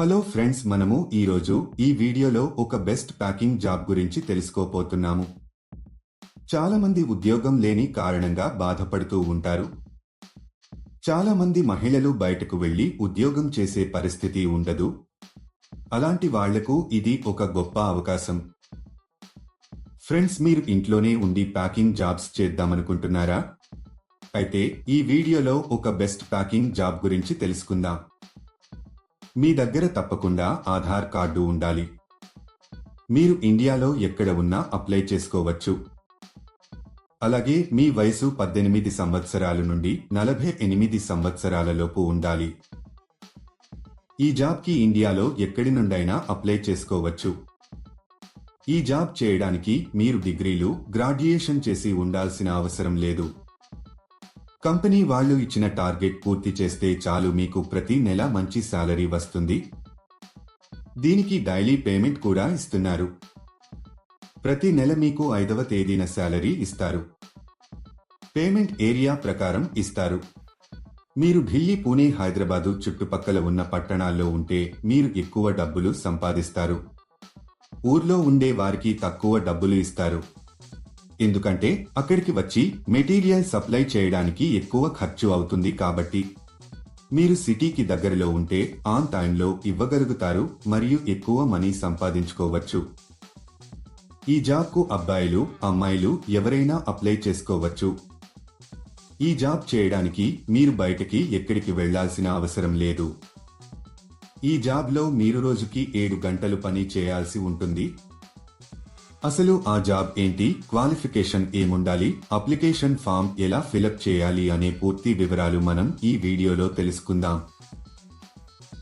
Hello friends మనము ఈరోజు ఈ వీడియోలో ఒక బెస్ట్ ప్యాకింగ్ జాబ్ గురించి తెలుసుకోపోతున్నాము చాలామంది ఉద్యోగం లేని కారణంగా బాధపడుతూ ఉంటారు. చాలామంది మహిళలు బయటకు వెళ్ళి ఉద్యోగం చేసే పరిస్థితి ఉండదు. అలాంటి వాళ్ళకు ఇది ఒక గొప్ప అవకాశం. ఫ్రెండ్స్ మీరు ఇంట్లోనే ఉండి ప్యాకింగ్ జాబ్స్ చేద్దామనుకుంటున్నారా? అయితే ఈ వీడియోలో ఒక బెస్ట్ ప్యాకింగ్ జాబ్ గురించి తెలుసుకుందాం. మీ దగ్గర తప్పకుండా ఆధార్ కార్డు ఉండాలి. మీరు ఇండియాలో ఎక్కడ ఉన్నా అప్లై చేసుకోవచ్చు. అలాగే మీ వయసు పద్దెనిమిది సంవత్సరాల నుండి నలభై ఎనిమిది సంవత్సరాలలోపు ఉండాలి. ఈ జాబ్కి ఇండియాలో ఎక్కడి నుండైనా అప్లై చేసుకోవచ్చు. ఈ జాబ్ చేయడానికి మీరు డిగ్రీలు గ్రాడ్యుయేషన్ చేసి ఉండాల్సిన అవసరం లేదు. కంపెనీ వాళ్ళు ఇచ్చిన టార్గెట్ పూర్తి చేస్తే చాలు మీకు ప్రతి నెల మంచి శాలరీ వస్తుంది. దీనికి డైలీ పేమెంట్ కూడా ఇస్తున్నారు. ప్రతి నెల మీకు ఐదవ తేదీన శాలరీ ఇస్తారు. పేమెంట్ ఏరియా ప్రకారం ఇస్తారు. మీరు ఢిల్లీ పూణే హైదరాబాదు చుట్టుపక్కల ఉన్న పట్టణాల్లో ఉంటే మీరు ఎక్కువ డబ్బులు సంపాదిస్తారు. ఊర్లో ఉండే వారికి తక్కువ డబ్బులు ఇస్తారు. ఎందుకంటే అక్కడికి వచ్చి మెటీరియల్ సప్లై చేయడానికి ఎక్కువ ఖర్చు అవుతుంది కాబట్టి. మీరు సిటీకి దగ్గరలో ఉంటే ఆన్ టైంలో ఇవ్వగలుగుతారు మరియు ఎక్కువ మనీ సంపాదించుకోవచ్చు. ఈ జాబ్కు అబ్బాయిలు అమ్మాయిలు ఎవరైనా అప్లై చేసుకోవచ్చు. ఈ జాబ్ చేయడానికి మీరు బయటకి ఎక్కడికి వెళ్ళాల్సిన అవసరం లేదు. ఈ జాబ్లో మీరు రోజుకి ఏడు గంటలు పని చేయాల్సి ఉంటుంది. అసలు ఆ జాబ్ ఏంటి? క్వాలిఫికేషన్ ఏముండాలి? అప్లికేషన్ ఫామ్ ఎలా ఫిలప్ చేయాలి అనే పూర్తి వివరాలు మనం ఈ వీడియోలో తెలుసుకుందాం.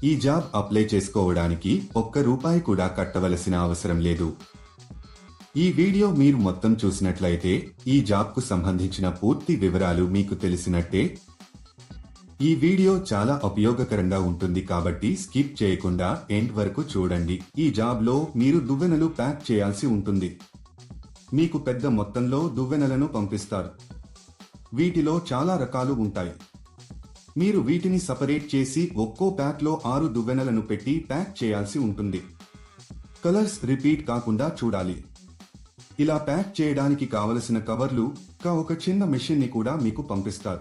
ఈ జాబ్ అప్లై చేసుకోవడానికి ఒక్క రూపాయి కూడా కట్టవలసిన అవసరం లేదు. ఈ వీడియో మీరు మొత్తం చూసినట్లయితే ఈ జాబ్కు సంబంధించిన పూర్తి వివరాలు మీకు తెలిసినట్టే ఈ వీడియో చాలా ఉపయోగకరంగా ఉంటుంది కాబట్టి స్కిప్ చేయకుండా ఎండ్ వరకు చూడండి. ఈ జాబ్లో మీరు దువ్వెనలు ప్యాక్ చేయాల్సి ఉంటుంది. మీకు పెద్ద మొత్తంలో దువ్వెనలను పంపిస్తారు. వీటిలో చాలా రకాలు ఉంటాయి. మీరు వీటిని సపరేట్ చేసి ఒక్కో ప్యాక్లో ఆరు దువ్వెనలను పెట్టి ప్యాక్ చేయాల్సి ఉంటుంది. కలర్స్ రిపీట్ కాకుండా చూడాలి. ఇలా ప్యాక్ చేయడానికి కావలసిన కవర్లు కా ఒక చిన్న మెషిన్ని కూడా మీకు పంపిస్తారు.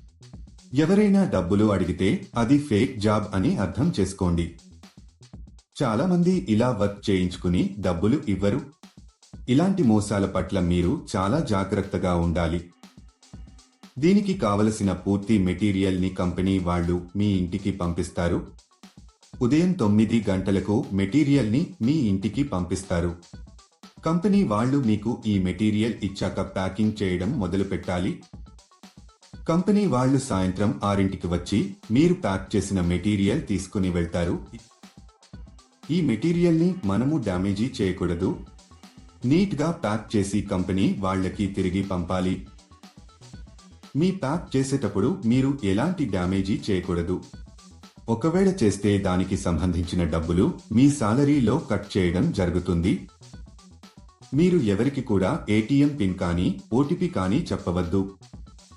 ఎవరైనా డబ్బులు అడిగితే అది ఫేక్ జాబ్ అని అర్థం చేసుకోండి. చాలా మంది ఇలా వర్క్ చేయించుకుని డబ్బులు ఇవ్వరు. ఇలాంటి మోసాల పట్ల మీరు చాలా జాగ్రత్తగా ఉండాలి. దీనికి కావలసిన పూర్తి మెటీరియల్ని కంపెనీ వాళ్ళు మీ ఇంటికి పంపిస్తారు. ఉదయం తొమ్మిది గంటలకు మెటీరియల్ని మీ ఇంటికి పంపిస్తారు. కంపెనీ వాళ్ళు మీకు ఈ మెటీరియల్ ఇచ్చాక ప్యాకింగ్ చేయడం మొదలు పెట్టాలి కంపెనీ వాళ్ళు సాయంత్రం ఆరింటికి వచ్చి మీరు ప్యాక్ చేసిన మెటీరియల్ తీసుకుని వెళ్తారు. ఈ మెటీరియల్ని మనము డ్యామేజీ చేయకూడదు. నీట్గా ప్యాక్ చేసి కంపెనీ వాళ్ళకి తిరిగి పంపాలి. మీ ప్యాక్ చేసేటప్పుడు మీరు ఎలాంటి డ్యామేజీ చేయకూడదు. ఒకవేళ చేస్తే దానికి సంబంధించిన డబ్బులు మీ సాలరీలో కట్ చేయడం జరుగుతుంది. మీరు ఎవరికి కూడా ఏటీఎం పిన్ కానీ ఓటీపీ కానీ చెప్పవద్దు.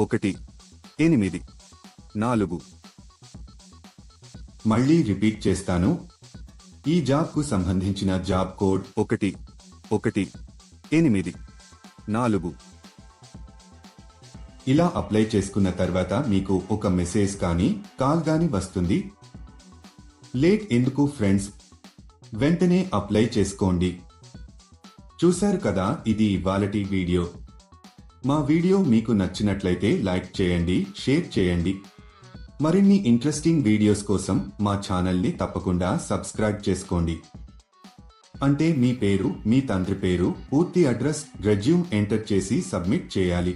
ఒకటి ఎనిమిది నాలుగు. మళ్ళీ రిపీట్ చేస్తాను. ఈ జాబ్కు సంబంధించిన జాబ్ కోడ్ ఒకటి ఒకటి ఎనిమిది నాలుగు. ఇలా అప్లై చేసుకున్న తర్వాత మీకు ఒక మెసేజ్ కానీ కాల్ గాని వస్తుంది. లేట్ ఎందుకు ఫ్రెండ్స్? వెంటనే అప్లై చేసుకోండి. చూశారు కదా ఇది ఇవాళటి వీడియో. మా వీడియో మీకు నచ్చినట్లయితే లైక్ చేయండి షేర్ చేయండి. మరిన్ని ఇంట్రెస్టింగ్ వీడియోస్ కోసం మా ఛానల్ని తప్పకుండా సబ్స్క్రైబ్ చేసుకోండి. అంటే మీ పేరు మీ తండ్రి పేరు పూర్తి అడ్రస్ రెజ్యూమ్ ఎంటర్ చేసి సబ్మిట్ చేయాలి.